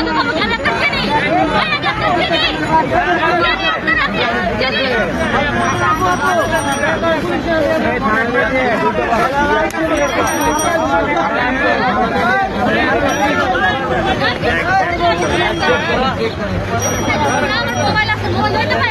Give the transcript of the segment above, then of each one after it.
kalau kamu jalan ke jangan ke sini. Jadi jadi আমার mobile আছে mobile ধরতে পারে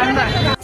还有